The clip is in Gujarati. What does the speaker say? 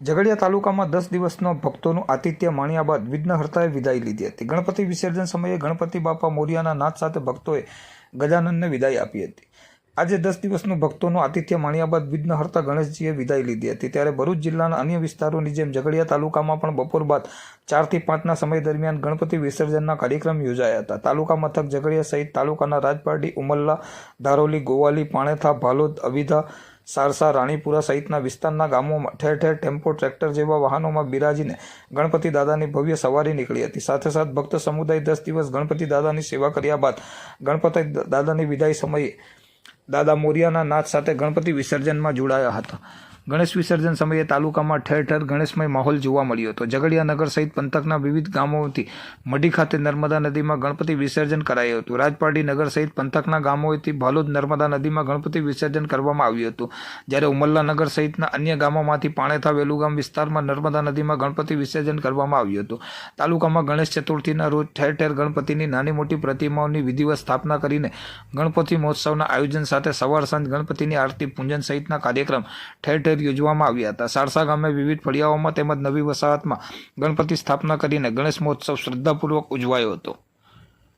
ઝઘડિયા તાલુકામાં દસ દિવસનો ભક્તોનું આતિથ્ય માણ્યા બાદ વિઘ્નહર્તાએ વિદાય લીધી હતી. ગણપતિ વિસર્જન સમયે ગણપતિ બાપા મોરિયાના નાદ સાથે ભક્તોએ ગજાનંદને વિદાય આપી હતી. આજે દસ દિવસનું ભક્તોનું આતિથ્ય માણ્યા બાદ વિઘ્નહર્તા ગણેશજીએ વિદાય લીધી હતી. ત્યારે ભરૂચ જિલ્લાના અન્ય વિસ્તારોની જેમ ઝઘડિયા તાલુકામાં પણ બપોર બાદ ચારથી પાંચના સમય દરમિયાન ગણપતિ વિસર્જનના કાર્યક્રમ યોજાયા હતા. તાલુકા મથક ઝઘડિયા સહિત તાલુકાના રાજપારડી, ઉમલ્લા, ધારોલી, ગોવાલી, પાણેથા, ભાલોદ, અવિધા સારસા રાણીપુરા સહિતના વિસ્તારના ગામોમાં ઠેર ઠેર ટેમ્પો, ટ્રેક્ટર જેવા વાહનોમાં બિરાજીને ગણપતિ દાદાની ભવ્ય સવારી નીકળી હતી. સાથે સાથે ભક્ત સમુદાય દસ દિવસ ગણપતિ દાદાની સેવા કર્યા બાદ ગણપતિ દાદાની વિદાય સમયે દાદા મોરિયાના નાચ સાથે ગણપતિ વિસર્જનમાં જોડાયા હતા. ગણેશ વિસર્જન સમયે તાલુકામાં ઠેર ઠેર ગણેશમય માહોલ જોવા મળ્યો હતો. ઝઘડિયા નગર સહિત પંથકના વિવિધ ગામોથી મઢી ખાતે નર્મદા નદીમાં ગણપતિ વિસર્જન કરાયું હતું. રાજપારડી નગર સહિત પંથકના ગામોથી ભાલોદ નર્મદા નદીમાં ગણપતિ વિસર્જન કરવામાં આવ્યું હતું. જ્યારે ઉમલ્લા નગર સહિતના અન્ય ગામોમાંથી પાણેથા વેલુગામ વિસ્તારમાં નર્મદા નદીમાં ગણપતિ વિસર્જન કરવામાં આવ્યું હતું. તાલુકામાં ગણેશ ચતુર્થીના રોજ ઠેર ઠેર ગણપતિની નાની મોટી પ્રતિમાઓની વિધિવત સ્થાપના કરીને ગણપતિ મહોત્સવના આયોજન સાથે સવાર સાંજ ગણપતિની આરતી પૂજન સહિતના કાર્યક્રમ ઠેર ઠેર યોજવામાં આવ્યા હતા. સારસા ગામે વિવિધ ફળિયાઓમાં તેમજ નવી વસાહતમાં ગણપતિ સ્થાપના કરીને ગણેશ મહોત્સવ શ્રદ્ધાપૂર્વક ઉજવાયો હતો.